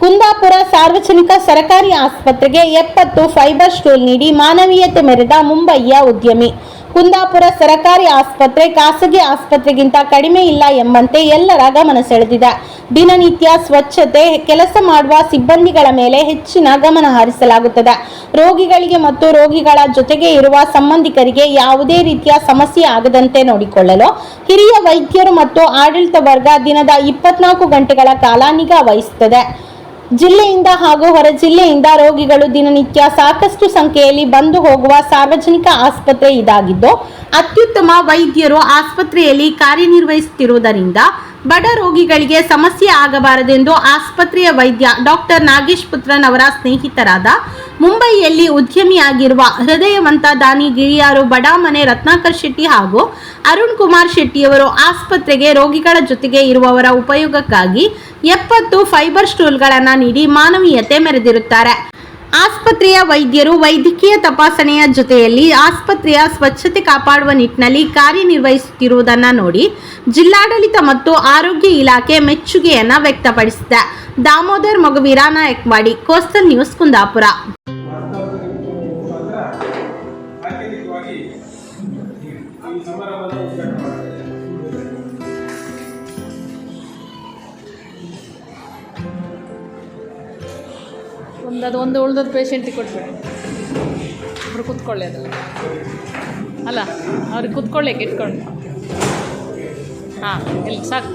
ಕುಂದಾಪುರ ಸಾರ್ವಜನಿಕ ಸರಕಾರಿ ಆಸ್ಪತ್ರೆಗೆ ಎಪ್ಪತ್ತು ಫೈಬರ್ ಸ್ಟೂಲ್ ನೀಡಿ ಮಾನವೀಯತೆ ಮೆರೆದ ಮುಂಬಯಿಯ ಉದ್ಯಮಿ. ಕುಂದಾಪುರ ಸರಕಾರಿ ಆಸ್ಪತ್ರೆ ಖಾಸಗಿ ಆಸ್ಪತ್ರೆಗಿಂತ ಕಡಿಮೆ ಇಲ್ಲ ಎಂಬಂತೆ ಎಲ್ಲರ ಗಮನ ಸೆಳೆದಿದೆ. ದಿನನಿತ್ಯ ಸ್ವಚ್ಛತೆ ಕೆಲಸ ಮಾಡುವ ಸಿಬ್ಬಂದಿಗಳ ಮೇಲೆ ಹೆಚ್ಚಿನ ಗಮನ ಹರಿಸಲಾಗುತ್ತದೆ. ರೋಗಿಗಳಿಗೆ ಮತ್ತು ರೋಗಿಗಳ ಜೊತೆಗೆ ಇರುವ ಸಂಬಂಧಿಕರಿಗೆ ಯಾವುದೇ ರೀತಿಯ ಸಮಸ್ಯೆ ಆಗದಂತೆ ನೋಡಿಕೊಳ್ಳಲು ಹಿರಿಯ ವೈದ್ಯರು ಮತ್ತು ಆಡಳಿತ ವರ್ಗ ದಿನದ ಇಪ್ಪತ್ನಾಲ್ಕು ಗಂಟೆಗಳ ಕಾಲ ನಿಗಾ ವಹಿಸುತ್ತದೆ. ಜಿಲ್ಲೆಯಿಂದ ಹಾಗೂ ಹೊರ ಜಿಲ್ಲೆಯಿಂದ ರೋಗಿಗಳು ದಿನನಿತ್ಯ ಸಾಕಷ್ಟು ಸಂಖ್ಯೆಯಲ್ಲಿ ಬಂದು ಹೋಗುವ ಸಾರ್ವಜನಿಕ ಆಸ್ಪತ್ರೆ ಇದಾಗಿದ್ದು, ಅತ್ಯುತ್ತಮ ವೈದ್ಯರು ಆಸ್ಪತ್ರೆಯಲ್ಲಿ ಕಾರ್ಯನಿರ್ವಹಿಸುತ್ತಿರುವುದರಿಂದ ಬಡ ರೋಗಿಗಳಿಗೆ ಸಮಸ್ಯೆ ಆಗಬಾರದೆಂದು ಆಸ್ಪತ್ರೆಯ ವೈದ್ಯ ಡಾಕ್ಟರ್ ನಾಗೇಶ್ ಪುತ್ರನ್ ಅವರ ಸ್ನೇಹಿತರಾದ ಮುಂಬಯಿಯಲ್ಲಿ ಉದ್ಯಮಿಯಾಗಿರುವ ಹೃದಯವಂತ ದಾನಿ ಗಿರಿಯಾರು ಬಡಾಮನೆ ರತ್ನಾಕರ್ ಶೆಟ್ಟಿ ಹಾಗೂ ಅರುಣ್ ಕುಮಾರ್ ಶೆಟ್ಟಿಯವರು ಆಸ್ಪತ್ರೆಗೆ ರೋಗಿಗಳ ಜೊತೆಗೆ ಇರುವವರ ಉಪಯೋಗಕ್ಕಾಗಿ ಎಪ್ಪತ್ತು ಫೈಬರ್ ಸ್ಟೂಲ್ಗಳನ್ನು ನೀಡಿ ಮಾನವೀಯತೆ ಮೆರೆದಿರುತ್ತಾರೆ. ಆಸ್ಪತ್ರೆಯ ವೈದ್ಯರು ವೈದ್ಯಕೀಯ ತಪಾಸಣೆಯ ಜೊತೆಯಲ್ಲಿ ಆಸ್ಪತ್ರೆಯ ಸ್ವಚ್ಛತೆ ಕಾಪಾಡುವ ನಿಟ್ಟಿನಲ್ಲಿ ಕಾರ್ಯನಿರ್ವಹಿಸುತ್ತಿರುವುದನ್ನು ನೋಡಿ ಜಿಲ್ಲಾಡಳಿತ ಮತ್ತು ಆರೋಗ್ಯ ಇಲಾಖೆ ಮೆಚ್ಚುಗೆಯನ್ನು ವ್ಯಕ್ತಪಡಿಸಿದೆ. ದಾಮೋದರ್ ಮಗುವೀರ ನಾಯಕ್ವಾಡಿ, ಕೋಸ್ಟಲ್ ನ್ಯೂಸ್ ಕುಂದಾಪುರ. ಸಮಾರಂಭದ ಒಂದು ಅದು ಒಂದು ಉಳ್ದದ ಪೇಷಂಟಿಗೆ ಕೊಟ್ಬಿಡಿ. ಅವ್ರು ಕೂತ್ಕೊಳ್ಳಿ ಅದಲ್ಲ ಅಲ್ಲ, ಅವ್ರಿಗೆ ಕೂತ್ಕೊಳ್ಳಿ ಇಟ್ಕೊಂಡು. ಹಾಂ ಇಲ್ಲಿ ಸಾಕು.